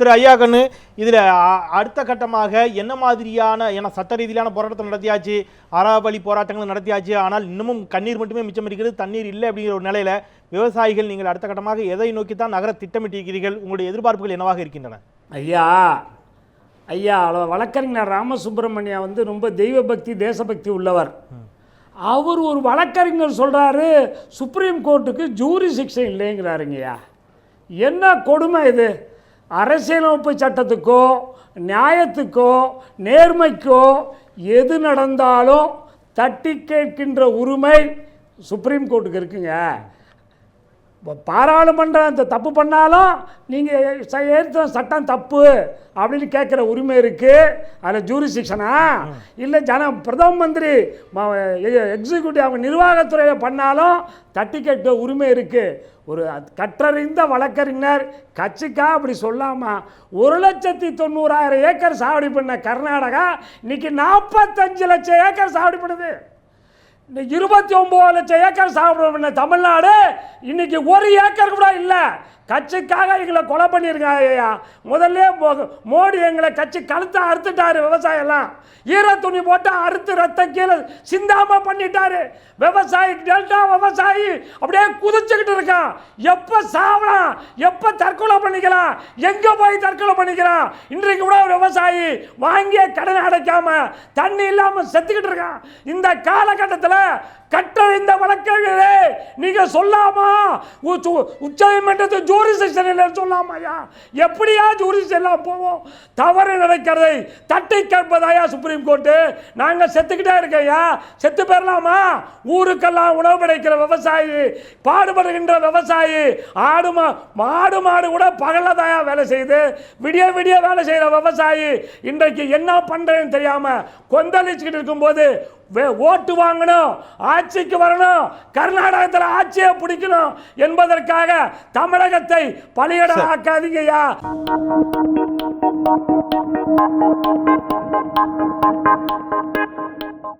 திரு ஐயாக்கண்ணு இதில் அடுத்த கட்டமாக என்ன மாதிரியான ஏன்னா சட்ட ரீதியிலான போராட்டத்தை நடத்தியாச்சு அறாவளி போராட்டங்கள் நடத்தியாச்சு ஆனால் இன்னமும் கண்ணீர் மட்டுமே மிச்சம் இருக்கிறது தண்ணீர் இல்லை அப்படிங்கிற ஒரு நிலையில் விவசாயிகள் நீங்கள் அடுத்த கட்டமாக எதை நோக்கி தான் நகர திட்டமிட்டிருக்கிறீர்கள்? உங்களுடைய எதிர்பார்ப்புகள் என்னவாக இருக்கின்றன? ஐயா ஐயா அவ்வளோ வழக்கறிஞர் ராமசுப்பிரமணியா வந்து ரொம்ப தெய்வ பக்தி தேசபக்தி உள்ளவர். அவர் ஒரு வழக்கறிஞர் சொல்கிறாரு சுப்ரீம் கோர்ட்டுக்கு ஜூரி சிக்ஷன் இல்லைங்கிறாருங்கய்யா. என்ன கொடுமை இது? அரசியலமைப்பு சட்டத்துக்கோ நியாயத்துக்கோ நேர்மைக்கோ எது நடந்தாலும் தட்டி கேட்கின்ற உரிமை சுப்ரீம் கோர்ட்டுக்கு இருக்குங்க. பாராளுமன்றம் இந்த தப்பு பண்ணாலும் நீங்கள் ஏற்ற சட்டம் தப்பு அப்படின்னு கேட்குற உரிமை இருக்குது அதில் ஜூரிசிக்ஷனா இல்லை ஜன பிரதம மந்திரி எக்ஸிக்யூட்டிவ் அவங்க நிர்வாகத்துறையில் பண்ணாலும் தட்டி கேட்க உரிமை இருக்குது ஒரு கற்றறிந்த வழக்கறிஞர் கட்சிக்கா அப்படி சொல்லாமா ஒரு லட்சத்தி தொண்ணூறாயிரம் ஏக்கர் சாவடி பண்ண கர்நாடகா இன்னைக்கு நாற்பத்தஞ்சு லட்சம் ஏக்கர் சாவடி பண்ணுது. இந்த இருபத்தி ஒம்பது லட்சம் ஏக்கர் சாப்பிட தமிழ்நாடு இன்னைக்கு ஒரு ஏக்கர் கூட இல்லை. கட்சிக்காக எங்களை கொலை பண்ணியிருக்காங்க ஐயா. முதல்ல மோடி எங்களை கட்சி கழுத்தை அறுத்துட்டாரு விவசாயம்லாம். ஈர துணி போட்டு அறுத்து ரத்த கீழே சிந்தாம பண்ணிட்டாரு. விவசாயி டெல்டா விவசாயி அப்படியே குதிச்சுக்கிட்டு இருக்கான். எப்போ சாவலாம்? எப்போ தற்கொலை பண்ணிக்கலாம்? எங்கே போய் தற்கொலை பண்ணிக்கலாம்? இன்றைக்கு கூட விவசாயி வாங்கிய கடனை அடைக்காம தண்ணி இல்லாமல் செத்துக்கிட்டு இருக்கான். இந்த காலகட்டத்தில் 了，கட்டறிந்த வழக்கறிஞரே நீங்க சொல்லாமா? உச்ச நீதிமன்றத்து ஜூரிசெக்ஷன் சொல்லாமையா எப்படியா ஜூரி எல்லாம் போவோம்? தவறு நடக்கிறதை தட்டி கேட்பதாயா சுப்ரீம் கோர்ட்டு நாங்கள் செத்துக்கிட்டே இருக்கையா செத்து பெறலாமா ஊருக்கெல்லாம் உணவு கிடைக்கிற விவசாயி பாடுபடுகின்ற விவசாயி ஆடு மா மாடு மாடு கூட பகல்ல தாயா வேலை செய்யுது. விடிய விடிய வேலை செய்கிற விவசாயி இன்றைக்கு என்ன பண்ணுறேன்னு தெரியாமல் கொந்தளிச்சுக்கிட்டு இருக்கும்போது வே- ஓட்டு வாங்கணும். ஆட்சிக்கு வரணும். கர்நாடகத்தில் ஆட்சியை பிடிக்கணும் என்பதற்காக தமிழகத்தை பலியிட ஆக்காதீங்கய்யா